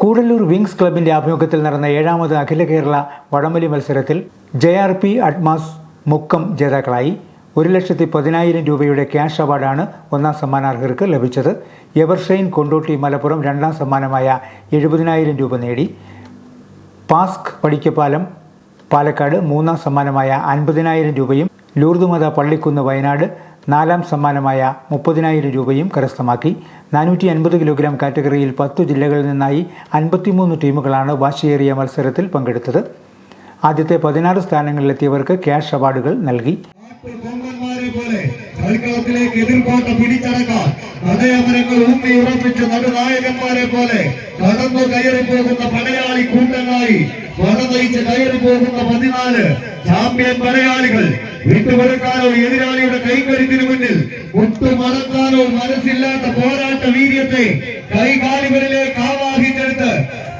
Koodallur wings ക്ലബിന്റെ ആഭിമുഖ്യത്തിൽ നടന്ന ഏഴാമത് അഖില കേരള വടംവലി മത്സരത്തിൽ J R P Admas Mukkam ജേതാക്കളായി. ഒരു ലക്ഷത്തി പതിനായിരം രൂപയുടെ ക്യാഷ് അവാർഡാണ് ഒന്നാം സമ്മാനാർഹർക്ക് ലഭിച്ചത്. എവർഷൈൻ കൊണ്ടോട്ടി മലപ്പുറം രണ്ടാം സമ്മാനമായ എഴുപതിനായിരം രൂപ നേടി. പാസ്ക് പടിക്കപ്പാലം പാലക്കാട് മൂന്നാം സമ്മാനമായ അൻപതിനായിരം രൂപയും ലൂർദുമത പള്ളിക്കുന്ന് വയനാട് നാലാം സമ്മാനമായ മുപ്പതിനായിരം രൂപയും കരസ്ഥമാക്കി. നാനൂറ്റി അൻപത് കിലോഗ്രാം കാറ്റഗറിയിൽ പത്തു ജില്ലകളിൽ നിന്നായി അൻപത്തിമൂന്ന് ടീമുകളാണ് വാശിയേറിയ മത്സരത്തിൽ പങ്കെടുത്തത്. ആദ്യത്തെ പതിനാറ് സ്ഥാനങ്ങളിലെത്തിയവർക്ക് ക്യാഷ് അവാർഡുകൾ നൽകി. പിടിച്ചടക്കാൻ ഉറപ്പിച്ച പോലെ കടന്നു കയറി പോകുന്ന പടയാളി കയറി പോകുന്ന പതിനാല് ചാമ്പ്യൻ പടയാളികൾ വിട്ടുകൊടുക്കാനോ എതിരാളിയുടെ കൈകരുത്തിന് മുന്നിൽ മുട്ടുമടക്കാനോ മനസ്സില്ലാത്ത പോരാട്ട വീര്യത്തെ കൈകാലുകളിലേക്ക് ആവാഹിച്ചെടുത്ത്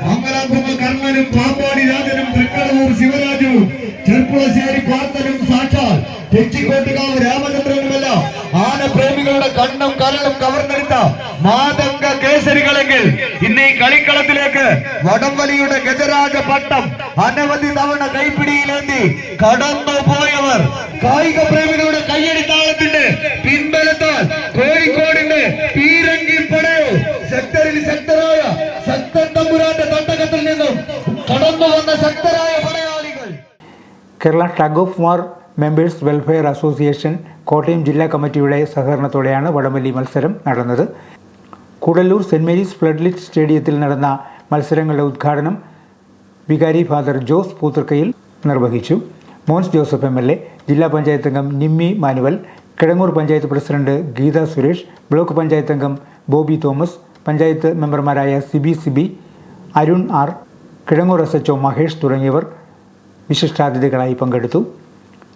മംഗലാകുമ കർണനും പാമ്പാടി രാജനും തൃക്കടവൂർ ശിവരാജുവും ചെർപ്പുളശ്ശേരി പാർത്തനും സാക്ഷാൽ തെച്ചിക്കോട്ടുകാവ് രാമചന്ദ്രനുമെല്ലാം ആനപ്രേമികളുടെ കണ്ണും കരളും കവർന്നെടുത്ത മാതംഗ കേസരികളെങ്കിൽ ഇന്ന് ഈ കളിക്കളത്തിലേക്ക് വടംവലിയുടെ ഗജരാജ പട്ടം അനവധി തവണ കൈപ്പിടിയിലേന്തി കടന്നു കായിക പ്രേമികളുടെ കയ്യടിത്താളത്തിന്റെ പിൻബലത്താൽ കോഴിക്കോടിന്റെ പീരങ്കി പടയോ. സെക്ടറിൽ ശക്തരായ ശക്തൻ തമ്പുരാന്റെ തട്ടകത്തിൽ നിന്നും കടന്നു വന്ന ശക്തരായ പടയാളികൾ. Kerala tug of war members welfare association Kottayam ജില്ലാ കമ്മിറ്റിയുടെ സഹകരണത്തോടെയാണ് വടമല്ലി മത്സരം നടന്നത്. കൂടല്ലൂർ സെന്റ് മേരീസ് ഫ്ലഡ്ലിറ്റ് സ്റ്റേഡിയത്തിൽ നടന്ന മത്സരങ്ങളുടെ ഉദ്ഘാടനം വികാരി ഫാദർ ജോസ് പൂത്തർക്കയിൽ നിർവഹിച്ചു. Mons Joseph M L A ജില്ലാ പഞ്ചായത്ത് അംഗം നിമ്മി മാനുവൽ കിടങ്ങൂർ പഞ്ചായത്ത് പ്രസിഡന്റ് ഗീത സുരേഷ് ബ്ലോക്ക് പഞ്ചായത്ത് അംഗം ബോബി തോമസ് പഞ്ചായത്ത് മെമ്പർമാരായ Siby Siby Arun R Kizhangoor S H Mahesh തുടങ്ങിയവർ വിശിഷ്ടാതിഥികളായി പങ്കെടുത്തു.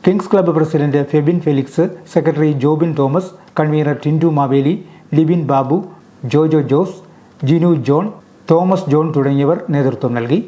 Kings club president Febin Felix secretary Jobin Thomas convener Tindu Maveli Libin Babu Jojo Jose Jinu John Thomas John തുടങ്ങിയവർ നേതൃത്വം നൽകി.